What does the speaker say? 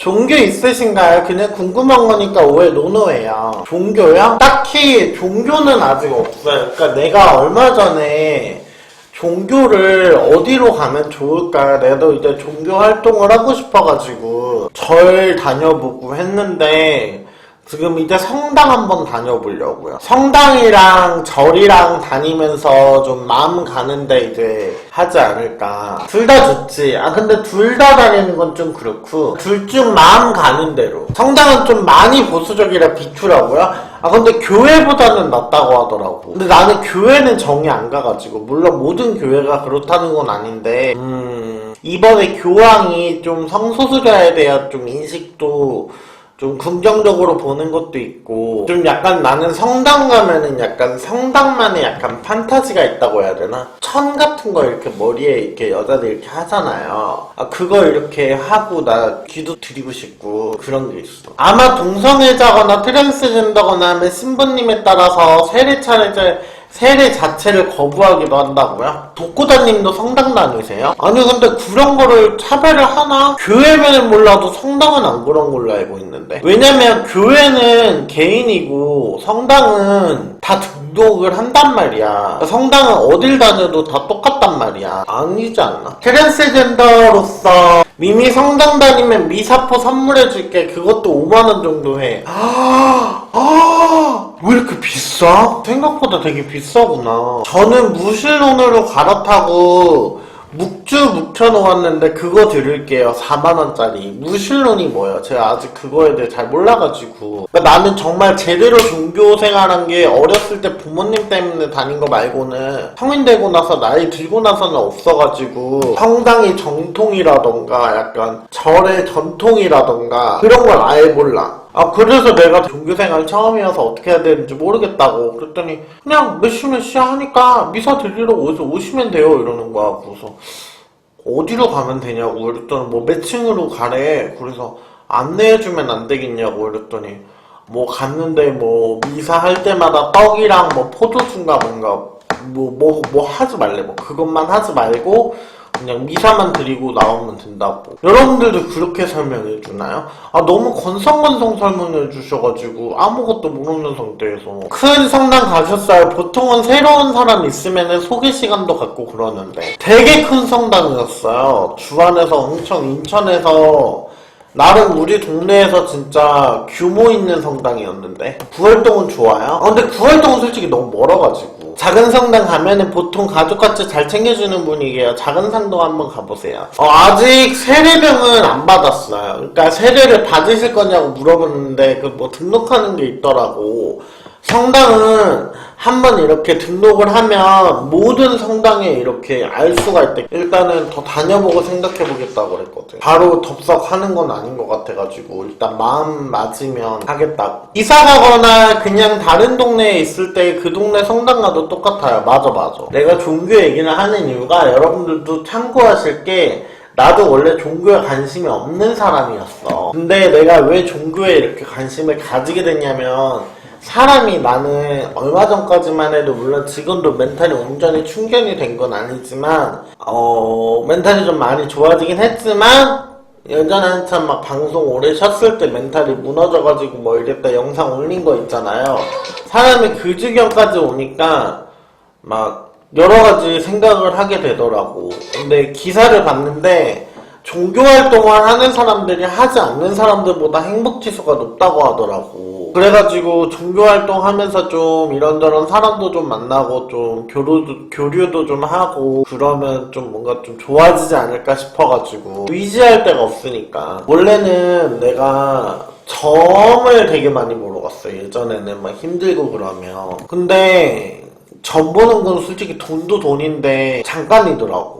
종교 있으신가요? 그냥 궁금한 거니까 왜 노노해요? 종교요? 딱히 종교는 아직 없어요. 그러니까 내가 얼마 전에 종교를 어디로 가면 좋을까? 내도 이제 종교 활동을 하고 싶어가지고 절 다녀보고 했는데 지금 이제 성당 한번 다녀보려고요. 성당이랑 절이랑 다니면서 좀 마음 가는데 이제 하지 않을까. 둘 다 좋지. 아 근데 둘 다 다니는 건 좀 그렇고 둘 중 마음 가는 대로. 성당은 좀 많이 보수적이라 비추라고요. 아 근데 교회보다는 낫다고 하더라고. 근데 나는 교회는 정이 안 가가지고 물론 모든 교회가 그렇다는 건 아닌데 음 이번에 교황이 좀 성소수자에 대한 좀 인식도 좀 긍정적으로 보는 것도 있고 좀 약간 나는 성당 가면은 약간 성당만의 약간 판타지가 있다고 해야 되나? 천 같은 거 이렇게 머리에 이렇게 여자들 이렇게 하잖아요. 아 그걸 이렇게 하고 나 귀도 드리고 싶고 그런 게 있어. 아마 동성애자거나 트랜스젠더거나 하면 신부님에 따라서 세례 차례제 세례 자체를 거부하기도 한다고요? 독고다님도 성당 다니세요? 아니 근데 그런 거를 차별을 하나? 교회면 몰라도 성당은 안 그런 걸로 알고 있는데 왜냐면 교회는 개인이고 성당은 다 등록을 한단 말이야 성당은 어딜 다녀도 다 똑같단 말이야 아니지 않나? 트랜스젠더로서 미미 성당 다니면 미사포 선물해줄게 그것도 5만원 정도 해 아, 아, 왜 이렇게 비싸? 생각보다 되게 비싸구나. 저는 무실론으로 갈아타고 묵주 묵혀놓았는데 그거 드릴게요. 4만원짜리. 무실론이 뭐예요? 제가 아직 그거에 대해 잘 몰라가지고. 그러니까 나는 정말 제대로 종교 생활한 게 어렸을 때 부모님 때문에 다닌 거 말고는 성인 되고 나서 나이 들고 나서는 없어가지고 성당의 정통이라던가 약간 절의 전통이라던가 그런 걸 아예 몰라. 아 그래서 내가 종교생활 처음이어서 어떻게 해야 되는지 모르겠다고 그랬더니 그냥 몇 시 몇 시 하니까 미사 드리러 어디서 오시면 돼요 이러는 거야. 그래서 어디로 가면 되냐고 그랬더니 뭐몇 층으로 가래. 그래서 안내해주면 안 되겠냐고 그랬더니 뭐 갔는데 뭐 미사 할 때마다 떡이랑 뭐 포도주인가 뭔가 뭐뭐뭐 하지 말래. 뭐 그것만 하지 말고 그냥 미사만 드리고 나오면 된다고. 여러분들도 그렇게 설명해 주나요? 아 너무 건성건성 설명해 주셔가지고 아무것도 모르는 상태에서. 큰 성당 가셨어요. 보통은 새로운 사람 있으면 소개 시간도 갖고 그러는데. 되게 큰 성당이었어요. 주안에서 엄청 인천에서. 나름 우리 동네에서 진짜 규모 있는 성당이었는데. 구월동은 좋아요? 아, 근데 구월동은 솔직히 너무 멀어가지고 작은 성당 가면은 보통 가족같이 잘 챙겨주는 분위기예요. 작은 상도 한번 가보세요. 어, 아직 세례병은 안 받았어요. 그러니까 세례를 받으실 거냐고 물어보는데 그 뭐 등록하는 게 있더라고 성당은 한번 이렇게 등록을 하면 모든 성당에 이렇게 알 수가 있대. 일단은 더 다녀보고 생각해 보겠다고 그랬거든. 바로 덥석 하는 건 아닌 것 같아가지고 일단 마음 맞으면 하겠다고. 이사 가거나 그냥 다른 동네에 있을 때 그 동네 성당 가도 똑같아요. 맞아 맞아. 내가 종교 얘기를 하는 이유가 여러분들도 참고하실 게 나도 원래 종교에 관심이 없는 사람이었어. 근데 내가 왜 종교에 이렇게 관심을 가지게 됐냐면 사람이 나는 얼마 전까지만 해도 물론 지금도 멘탈이 온전히 충전이 된 건 아니지만 어 멘탈이 좀 많이 좋아지긴 했지만 예전에 한참 막 방송 오래 쉬었을 때 멘탈이 무너져가지고 뭐 이랬다 영상 올린 거 있잖아요. 사람이 그 지경까지 오니까 막 여러 가지 생각을 하게 되더라고. 근데 기사를 봤는데 종교 활동을 하는 사람들이 하지 않는 사람들보다 행복 지수가 높다고 하더라고. 그래가지고 종교 활동 하면서 좀 이런저런 사람도 좀 만나고 좀 교류도, 교류도 좀 하고 그러면 좀 뭔가 좀 좋아지지 않을까 싶어가지고 의지할 데가 없으니까. 원래는 내가 점을 되게 많이 갔어. 예전에는 막 힘들고 그러면. 근데 점 보는 건 솔직히 돈도 돈인데 잠깐이더라고.